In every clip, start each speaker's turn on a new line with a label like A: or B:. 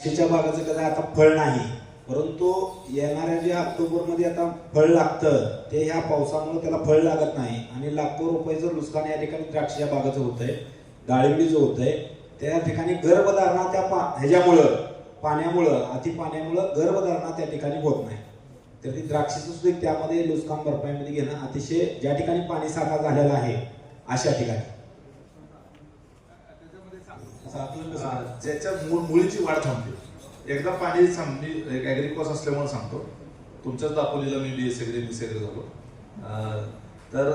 A: द्राक्षाच्या बागाचं कसं आता फळ नाही. परंतु येणाऱ्या जे ऑक्टोबरमध्ये आता फळ लागतं ते ह्या पावसामुळे त्याला फळ लागत नाही. आणि लाखो रुपयाचं नुकसान या ठिकाणी द्राक्षाच्या बागाचं होतंय डाळिंबीचं होतंय त्या ठिकाणी गर्भधारणा त्या पा ह्याच्यामुळं पाण्यामुळं अति पाण्यामुळं गर्भधारणा त्या ठिकाणी होत नाही. तर ती द्राक्षाचं सुद्धा एक त्यामध्ये नुकसान भरपाईमध्ये घेणं अतिशय ज्या ठिकाणी पाणी साठा झालेला आहे अशा ठिकाणी.
B: ज्याच्या मूळ मुळीची वाढ थांबते एकदा पाणी सांग मी एक ॲग्रिकॉस असल्यामुळे सांगतो. तुमच्याच दाखवलेलं मी B S agri B agri झालो. तर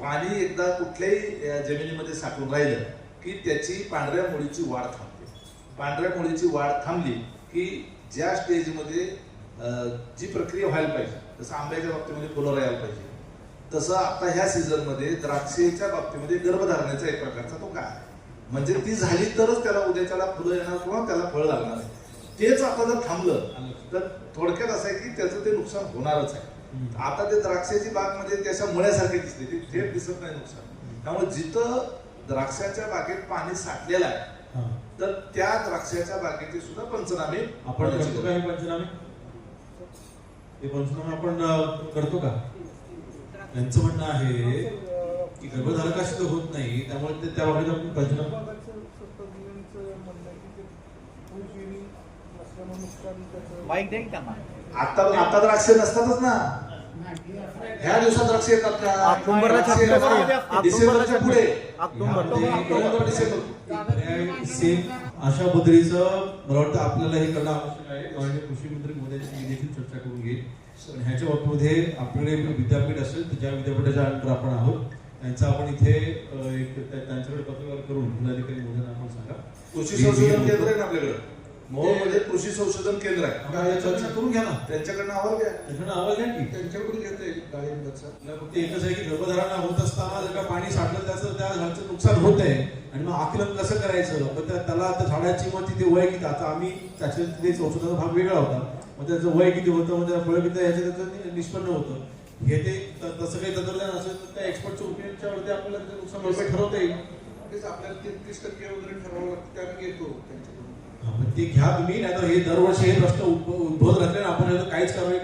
B: पाणी एकदा कुठल्याही जमिनीमध्ये साठून राहिलं की त्याची पांढऱ्या मुळीची वाढ थांबते. पांढऱ्या मुळीची वाढ थांबली की ज्या स्टेजमध्ये जी प्रक्रिया व्हायला पाहिजे जसं आंब्याच्या बाबतीमध्ये फुलं यायला पाहिजे तसं आता ह्या सीझनमध्ये द्राक्षेच्या बाबतीमध्ये गर्भधारणेचा एक प्रकारचा तो काय म्हणजे ती झाली तरच त्याला उद्याच्याला फुलं येणार किंवा त्याला फळ लागणार. आहे तेच आता जर थांबलं तर थोडक्यात असं आहे की त्याचं ते नुकसान होणारच आहे. आता ते द्राक्षाची बाग म्हणजे त्याच्या मुळ्यासारखी दिसते ती थेट दिसत नाही नुकसान. त्यामुळे जिथं द्राक्षाच्या बागेत पाणी साठलेलं आहे. तर त्या द्राक्षाच्या बागेचे सुद्धा पंचनामे
C: आपण करतो का हे पंचनामे? हे पंचनामे आपण करतो का? त्यांचं म्हणणं आहे की गर्भधारकाशी तर होत नाही त्यामुळे ते त्या बाबतीत आपण पंचनामे
D: माईक द्या की त्यांना
B: आता आता द्राक्ष नसतातच ना. ह्या दिवसात द्राक्ष येतात का?
D: ऑक्टोबरला.
B: डिसेंबरच्या पुढे.
D: ऑक्टोबर.
B: डिसेंबर.
C: सेम. अशा पद्धतीचं मला वाटतं आपल्याला हे करणं आवश्यक आहे. माननीय कृषी मंत्री मोदयांची मी देखील चर्चा करून घेईल ह्याच्या बाबतीमध्ये आपल्याकडे एक विद्यापीठ असेल तर ज्या विद्यापीठाच्या अंडर आपण आहोत त्यांचा आपण इथे एक त्या- त्यांच्याकडे पत्रव्यवहार करून जिल्हाधिकारी मोदयांना आपण सांगा.
B: कृषी संशोधन केंद्र आहे ना आपल्याकडे? मध्ये कृषी संशोधन केंद्र आहे.
C: चर्चा करून घ्या ना.
B: त्यांच्याकडनं आवाज घ्या.
C: त्याच्यानं आवाज घ्या की.
B: त्यांच्याकडून घेते डाळिंबाचा
C: फक्त एकच आहे की गर्भधारणा होत असताना जर का पाणी साठलं त्याचं त्या झाडाचं नुकसान होत आहे. आणि मग आकलन कसं करायचं? त्या- त्याला त्या झाडाची मग तिथे वय किती? आता आम्ही त्याच्या तिथे औषधाचा भाग वेगळा होता. मग त्याचं वय किती होतं? म्हणजे फळ किती याचं त्याचं निष्पन्न होतं. हे ते त- तसं काही तंत्रज्ञान असेल तर त्या एक्सपर्टच्या ओपिनियनच्या वरती आपल्याला त्याचं नुकसान भरपाई ठरवता येईल.
E: आपल्याला तेहतीस टक्के वगैरे ठरवावं लागतं ते आम्ही घेतो त्यांच्याकडून.
C: ते घ्या तुम्ही नाही तर हे दरवर्षी हे प्रश्न उद्भ- उद्भवत राहते आपण काहीच कारवाई